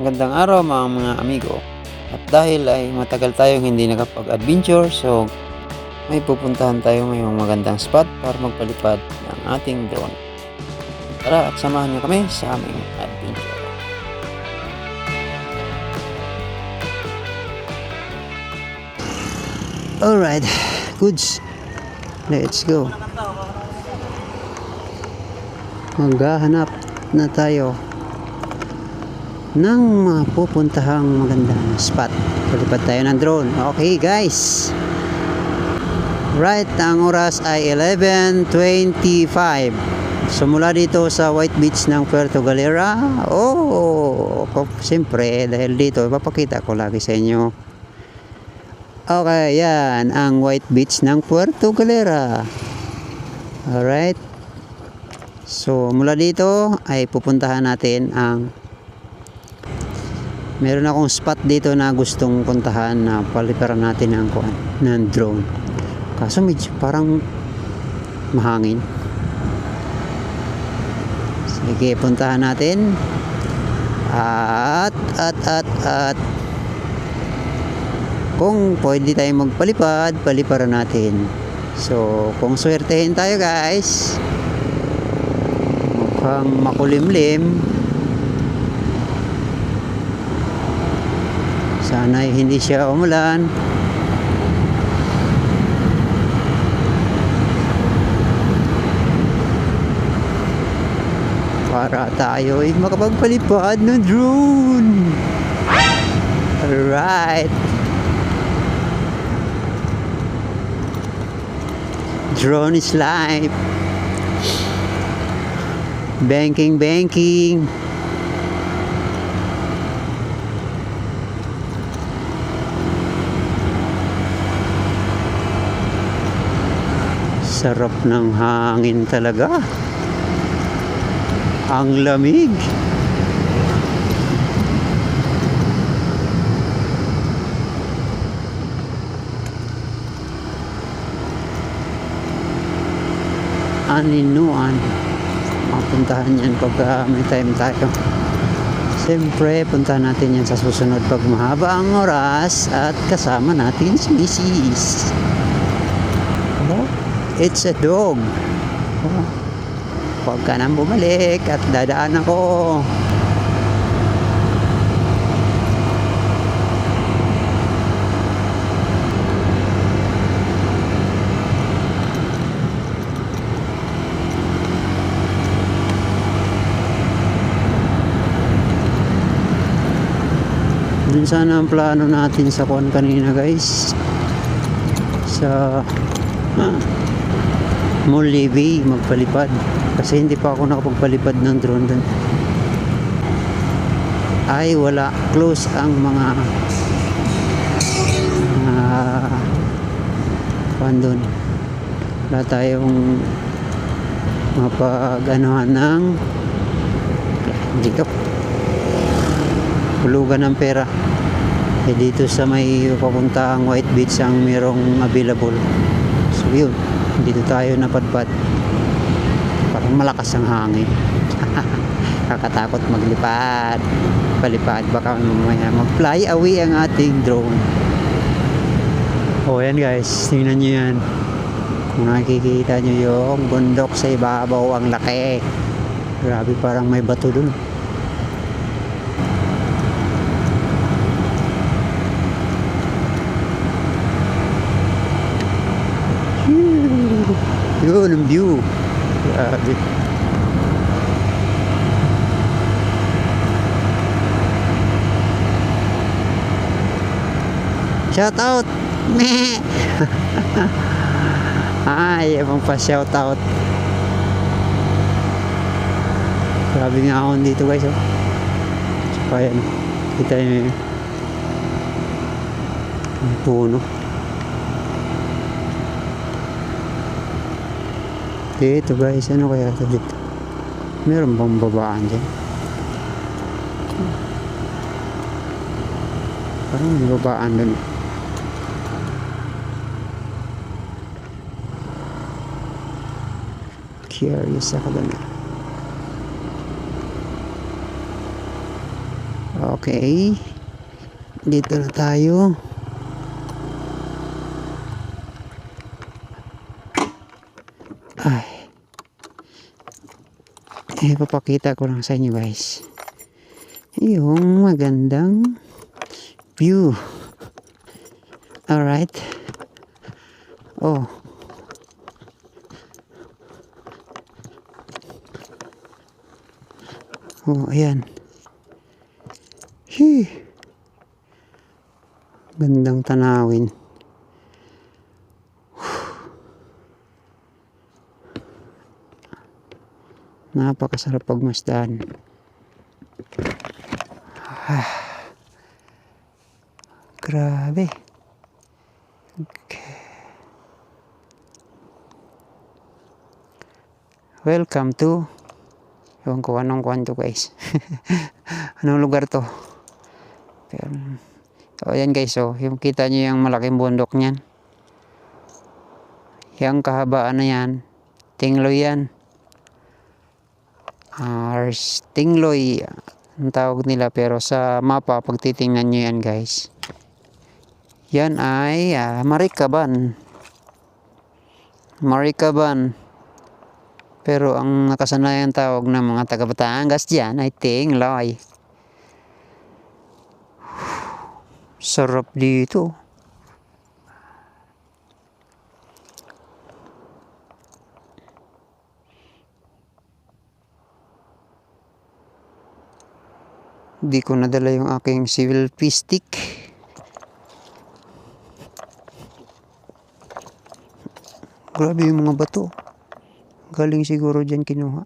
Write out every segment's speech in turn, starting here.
Magandang araw mga mga amigo. At dahil ay matagal tayong hindi nakapag-adventure, so may pupuntahan tayo ngayong magandang spot para magpalipad ng ating drone. Tara at samahan niyo kami sa aming adventure. Alright, goods. Let's go. Maghahanap na tayo ng mga pupuntahang magandang spot. Palipad tayo ng drone. Okay guys. Right, ang oras ay 11.25. So mula dito sa White Beach ng Puerto Galera, oh, siyempre dahil dito, ipapakita ko lagi sa inyo. Okay, yan, ang White Beach ng Puerto Galera. Alright. So mula dito ay pupuntahan natin ang meron akong spot dito na gustong puntahan na paliparan natin ng, ng drone. Kaso medyo parang mahangin. Sige, puntahan natin. At, at, at, at, kung pwede tayong magpalipad, paliparan natin. So, kung swertehin tayo guys, mukhang makulimlim, sana hindi siya umulan. para tayo ay makapagpalipad ng drone. Alright. Drone is life. Banking, banking. Sarap ng hangin talaga. Ang lamig. Aninuan. Mapuntahan yan pag ah, may time tayo. Siyempre, puntahan natin yan sa susunod pag mahaba ang oras at kasama natin si Mrs. It's a dog. Oh. Huwag ka nang bumalik at dadaan ako. Dun sana ang plano natin sa kuan kanina guys. Sa Molly Bay magpalipad. Kasi hindi pa ako nakapagpalipad ng drone doon ay wala. Close ang mga uh, doon wala tayong mapag-anuhan ng hindi ka hulugan ng pera. Eh dito sa may papuntang White Beach ang merong available. So yun dito tayo napadpad. Parang malakas ang hangin. Kakatakot maglipad. Palipad baka mamaya mag fly away ang ating drone. Oh yan guys. Tingnan nyo yan. Kung nakikita nyo yung bundok sa ibabaw ang laki. Grabe parang may bato dun yun ang view grabe Shout out. Meh. Ay, ibang pa shout out. Grabe nga ako dito guys. Oh. Tsaka yan. Kita yun. Ang puno. Dito guys, ano kaya ito dito? Meron bang babaan dyan? Parang may babaan doon. Curious ako doon. Okay. Dito na tayo. Eh, papakita ko lang sa inyo guys. Yung magandang view. Alright. Oh. Oh, ayan. Hee. Gandang tanawin. Napakasarap pagmasdan. Ah. Grabe. Okay. Welcome to Ewan ko anong kuhan to guys. anong lugar to? Pero, so ayan guys, so yung kita nyo yung malaking bundok niyan. Yung kahabaan na yan, tingloy yan. Or tingloy ang tawag nila pero sa mapa pag nyo yan guys. Yan ay ah, Marikaban. Marikaban. Pero ang nakasanayan tawag ng mga taga Batangas dyan ay Tingloy. Sarap dito. Di ko nadala yung aking civil pea stick. Grabe yung mga bato. Galing siguro dyan kinuha.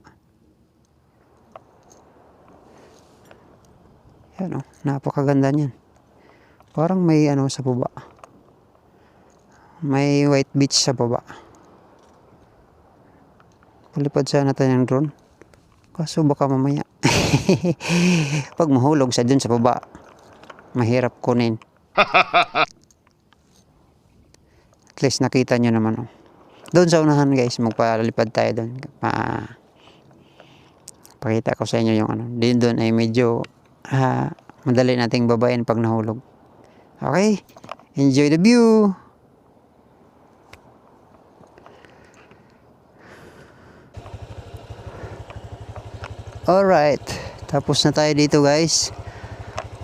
Yan o, napakaganda niyan. Parang may ano sa baba. May white beach sa baba. Palipad sana tayo ng drone. Kaso baka mamaya. Pag mahulog sa dun sa baba, mahirap kunin. At least nakita nyo naman oh. Doon sa unahan guys, magpalipad tayo doon. Pa pakita ko sa inyo yung ano. Din doon ay medyo ah, madali nating babayin pag nahulog. Okay? Enjoy the view! Alright. Tapos na tayo dito guys.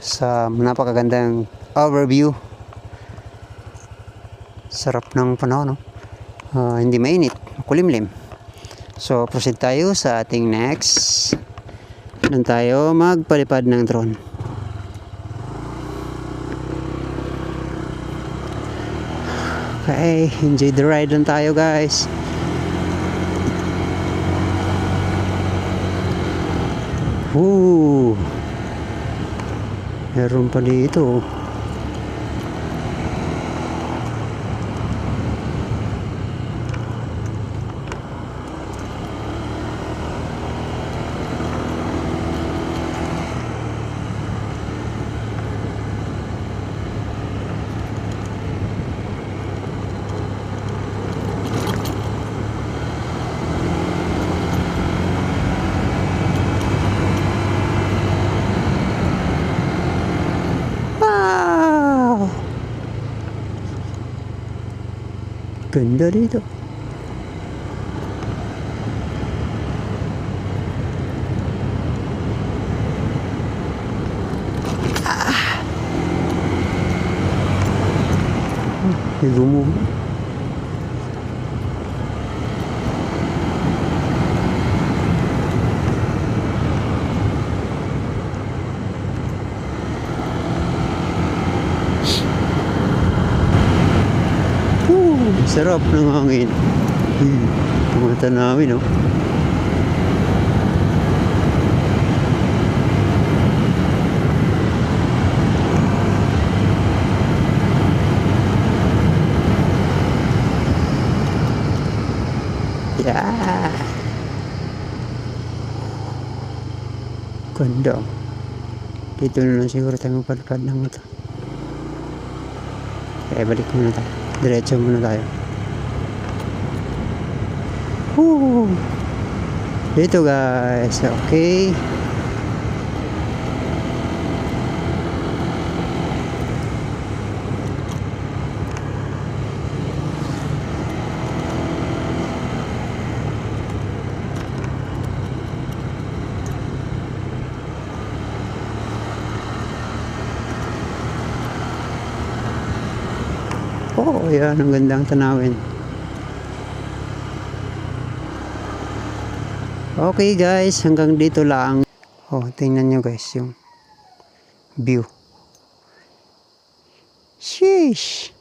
Sa napakagandang overview. Sarap ng panahon, no? Ah, hindi mainit, kulimlim. So, proceed tayo sa ating next. Doon tayo magpalipad ng drone. Okay, enjoy the ride lang tayo guys. Ooh. Meron pa dito. Ganda dito. Ah! May gumuho. Woo! Sarap ng hangin. Hmm. Mga tanawin, no? Ganda. Dito na lang siguro tayo magpadpad ng ito. Kaya balik muna tayo. Diretso muna tayo. Woo! Dito guys. Okay. Oh, yan. Ang gandang tanawin. Okay guys, hanggang dito lang. Oh, tingnan nyo guys yung view. Sheesh!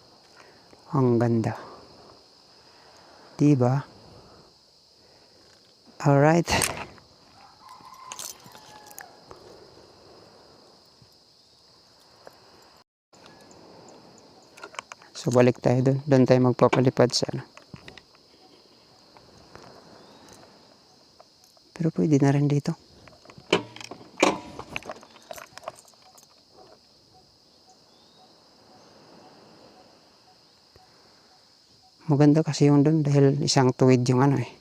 Ang ganda. Diba? Alright. So balik tayo doon. Doon tayo magpapalipad sa ano. Pero pwede na rin. Maganda kasi yung doon dahil isang tuwid yung ano eh.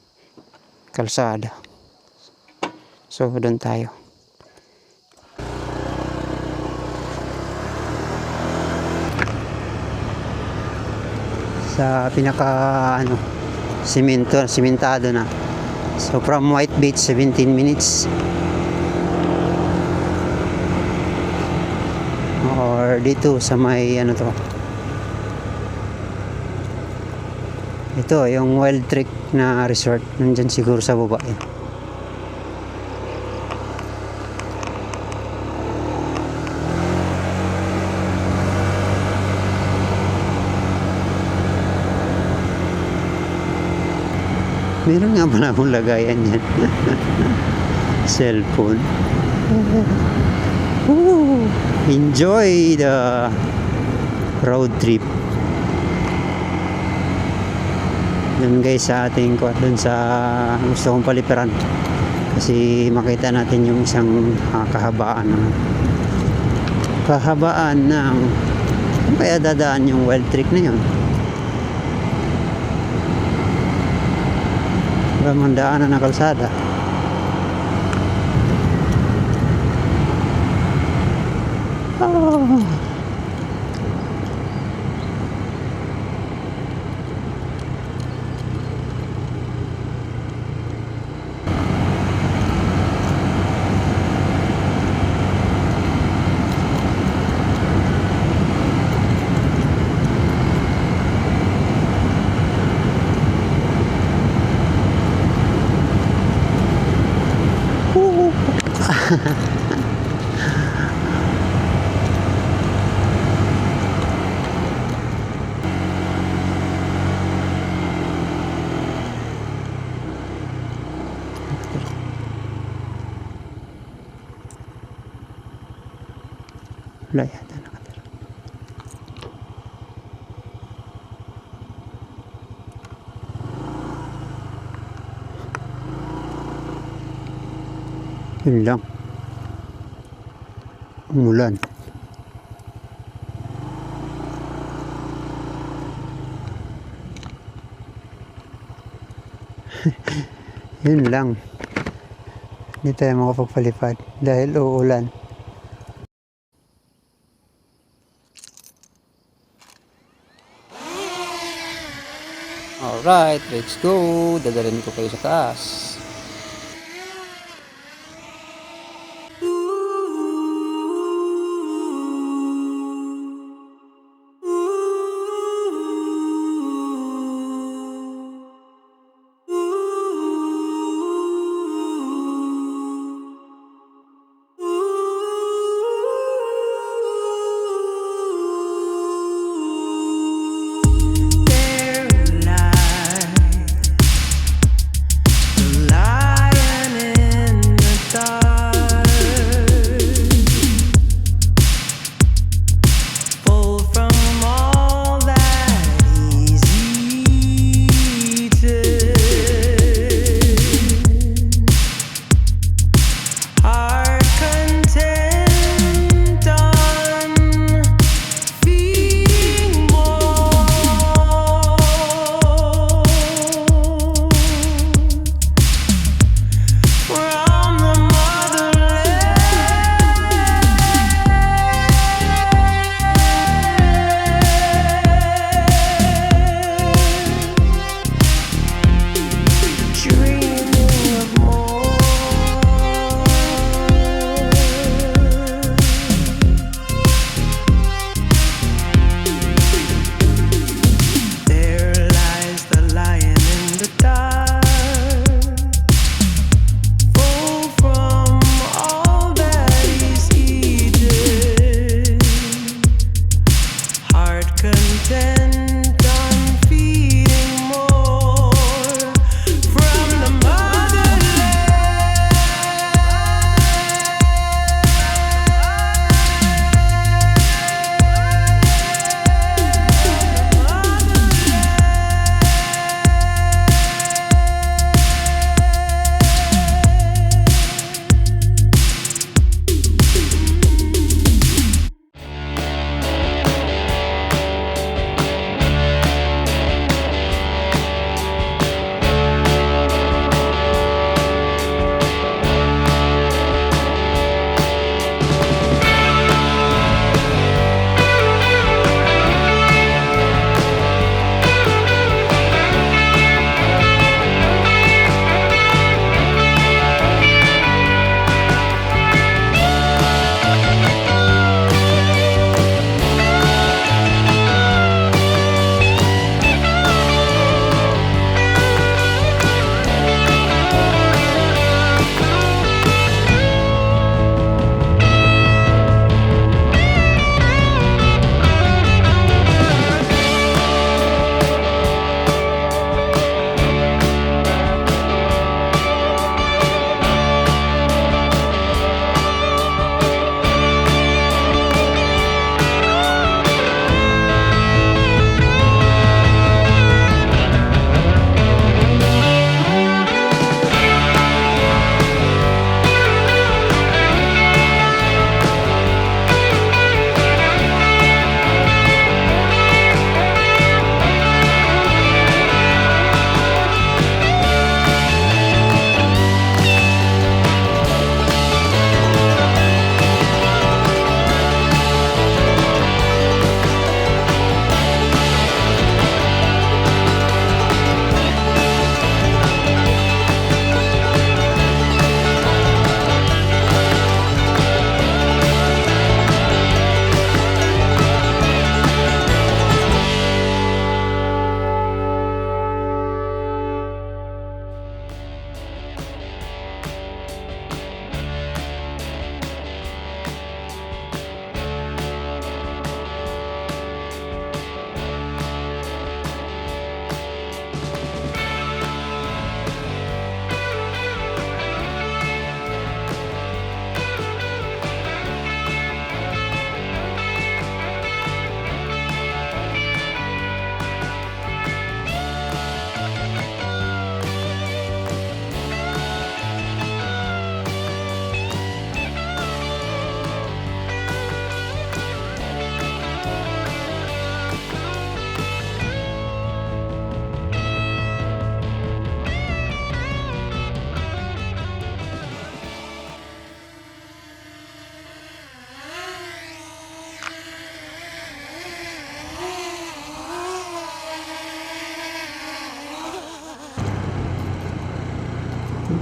Kalsada. So doon tayo. Sa pinaka ano simento, simentado na. So from White Beach 17 minutes. Or dito sa may ano to. Ito, yung Wild Trick na resort. Nandyan siguro sa baba yan. Meron nga pala akong lagayan yan. Cellphone. Woo! Enjoy the road trip. Doon guys sa ating kuha doon sa gusto kong paliperan. Kasi makita natin yung isang ah, kahabaan ng kahabaan ng kaya dadaan yung wild trick na yun. Walang daanan ng kalsada. Oh. Wala yata nakatira. Yun lang. Umulan. Yun lang. Hindi tayo makapagpalipad dahil uulan. Alright, let's go. Dadalhin ko kayo sa taas.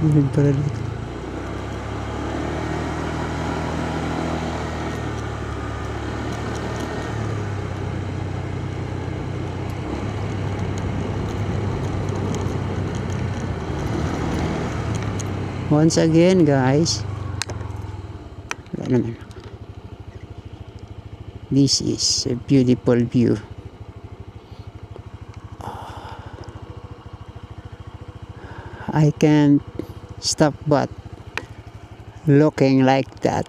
Sulit pala dito. Once again guys, wala naman. This is a beautiful view. I can't stop but looking like that.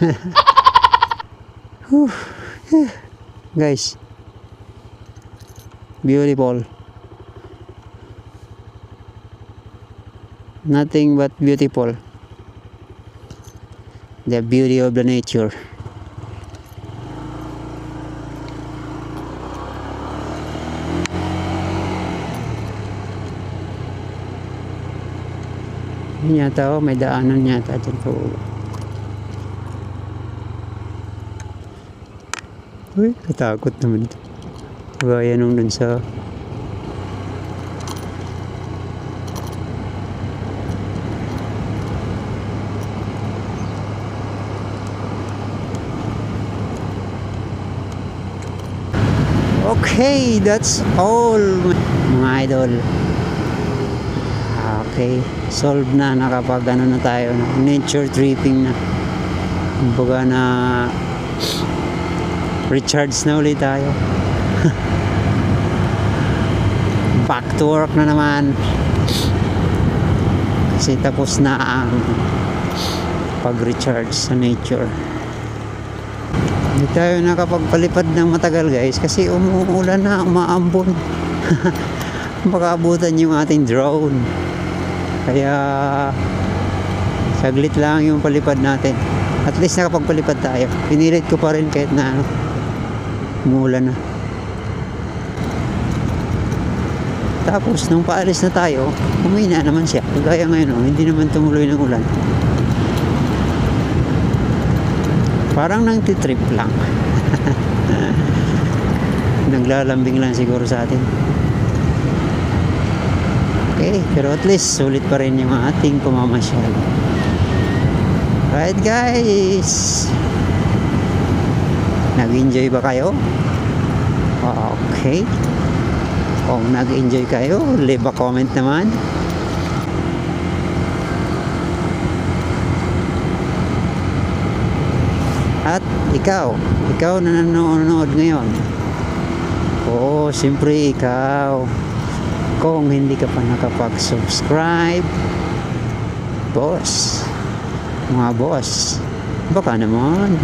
Guys, beautiful. Nothing but beautiful. The beauty of the nature. Yun yata oh, may daanan yata dyan po. Uy, katakot naman ito. Gaya nung dun sa... Okay, that's all mga idol. Okay, solve na nakapag ano na tayo na nature tripping na. Kumbaga na recharge na ulit tayo. Back to work na naman. Kasi tapos na ang pag-recharge sa nature. Hindi tayo nakapagpalipad ng matagal guys kasi umuulan na, umaambon. Baka abutan yung ating drone. Kaya saglit lang yung palipad natin. At least nakapagpalipad tayo. Pinilit ko pa rin kahit na ano, umuulan na. Tapos nung paalis na tayo, umina naman siya. Kagaya ngayon, oh, hindi naman tumuloy ng ulan. Parang nang titrip lang. Naglalambing lang siguro sa atin. Okay, pero at least sulit pa rin yung ating pamamasyal. Right guys! Nag-enjoy ba kayo? Okay. Kung nag-enjoy kayo, leave a comment naman. At ikaw, ikaw na nanonood ngayon. Oo, siyempre ikaw. Kung hindi ka pa nakapag-subscribe, boss, mga boss, baka naman.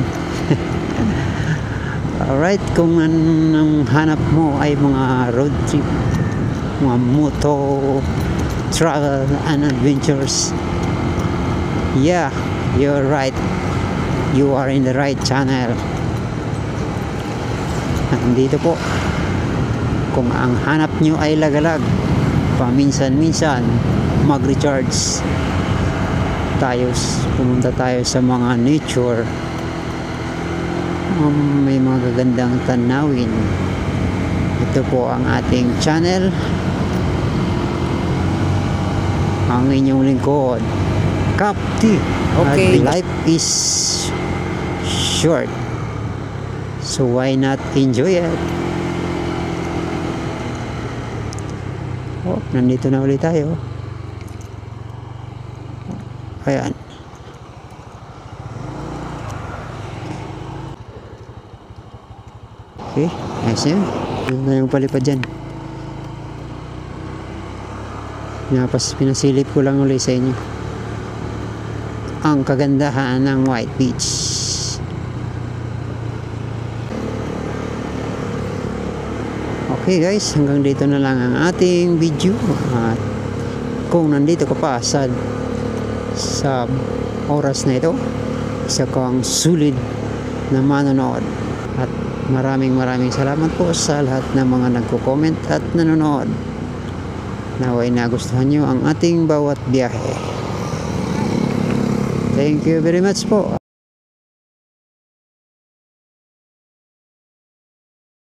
Alright, kung ang hanap mo ay mga road trip, mga moto, travel and adventures, yeah, you're right. You are in the right channel. Nandito po. Kung ang hanap nyo ay lagalag, paminsan-minsan mag-recharge tayo, pumunta tayo sa mga nature. Um, may mga gagandang tanawin. Ito po ang ating channel. Ang inyong lingkod Kapti. Okay. At life is short. So why not enjoy it nandito na ulit tayo ayan Okay, ayos yun. Yun na yung palipad dyan. Pinapas, pinasilip ko lang ulit sa inyo. Ang kagandahan ng White Beach. Okay guys, hanggang dito na lang ang ating video. At kung nandito ka pa sa sa oras na ito, isa kang sulit na manonood. At maraming maraming salamat po sa lahat ng mga nagko-comment at nanonood. Naway nagustuhan nyo ang ating bawat biyahe. Thank you very much po.